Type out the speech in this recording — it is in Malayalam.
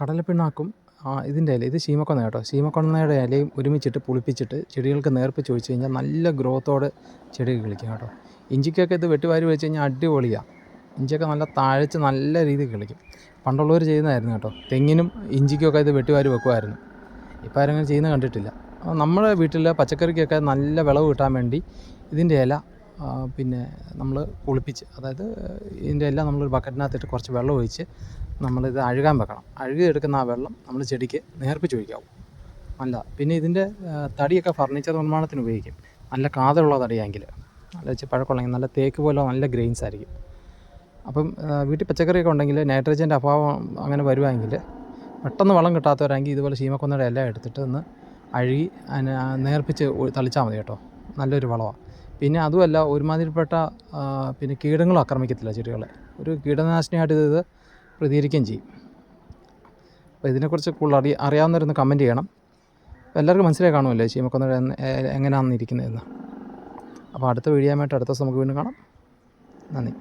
കടലപ്പിണ്ണാക്കും ഇതിന്റെ ഇല ഇത് ശീമക്കൊന്ന കേട്ടോ. ശീമക്കൊന്നയുടെ ഇലയും ഒരുമിച്ചിട്ട് പുളിപ്പിച്ചിട്ട് ചെടികൾക്ക് നേർപ്പിച്ച് ഒഴിച്ച് കഴിഞ്ഞാൽ നല്ല ഗ്രോത്തോടെ ചെടി കിളിക്കും കേട്ടോ. ഇഞ്ചിക്കൊക്കെ ഇത് വെട്ടിവാരി വെച്ച് കഴിഞ്ഞാൽ അടിപൊളിയാണ് ഇഞ്ചിയൊക്കെ നല്ല താഴ്ച നല്ല രീതിയിൽ കിളിക്കും. പണ്ടുള്ളവർ ചെയ്യുന്നതായിരുന്നു കേട്ടോ. തെങ്ങിനും ഇഞ്ചിക്കൊക്കെ ഇത് വെട്ടിവാരി വെക്കുമായിരുന്നു. ഇപ്പോൾ ആരും അങ്ങനെ ചെയ്യുന്നത് കണ്ടിട്ടില്ല. നമ്മുടെ വീട്ടിൽ പച്ചക്കറിക്കൊക്കെ നല്ല വിളവ് കിട്ടാൻ വേണ്ടി ഇതിന്റെ ഇല പിന്നെ നമ്മൾ പുളിപ്പിച്ച് അതായത് ഇതിന്റെ എല്ലാം നമ്മൾ ബക്കറ്റിനകത്തിട്ട് കുറച്ച് വെള്ളം ഒഴിച്ച് നമ്മളിത് അഴുകാൻ വെക്കണം. അഴുകി എടുക്കുന്ന ആ വെള്ളം നമ്മൾ ചെടിക്ക് നേർപ്പിച്ച് ഒഴിക്കാവും. നല്ല പിന്നെ ഇതിന്റെ തടിയൊക്കെ ഫർണിച്ചർ നിർമ്മാണത്തിന് ഉപയോഗിക്കും. നല്ല കാതലുള്ള തടിയാണെങ്കിൽ നല്ല വെച്ച് പഴക്കമുള്ളെങ്കിൽ നല്ല തേക്ക് പോലെ നല്ല ഗ്രെയിൻസ് ആയിരിക്കും. അപ്പം വീട്ടിൽ പച്ചക്കറിയൊക്കെ ഉണ്ടെങ്കിൽ നൈട്രജന്റെ അഭാവം അങ്ങനെ വരുവാണെങ്കിൽ പെട്ടെന്ന് വളം കിട്ടാത്തവരാണെങ്കിൽ ഇതുപോലെ ശീമക്കൊന്നയുടെ എല്ലാം എടുത്തിട്ട് ഒന്ന് അഴുകി നേർപ്പിച്ച് തളിച്ചാൽ മതി കേട്ടോ. നല്ലൊരു വളമാണ് പിന്നെ അതുമല്ല ഒരുമാതിരിപ്പെട്ട പിന്നെ കീടങ്ങളും ആക്രമിക്കത്തില്ല ചെടികളെ. ഒരു കീടനാശിനിയായിട്ട് ഇത് പ്രതികരിക്കുകയും ചെയ്യും. അപ്പോൾ ഇതിനെക്കുറിച്ച് കൂടുതൽ അറിയ അറിയാവുന്നവരൊന്ന് കമന്റ് ചെയ്യണം. എല്ലാവർക്കും മനസ്സിലായി കാണുമല്ലേ ചീമക്കൊന്നയുടെ എങ്ങനെയാണെന്ന് ഇരിക്കുന്നതെന്ന് അപ്പോൾ അടുത്ത വീഡിയോ ആയിട്ട് അടുത്ത ദിവസം നമുക്ക് വീണ്ടും കാണാം. നന്ദി.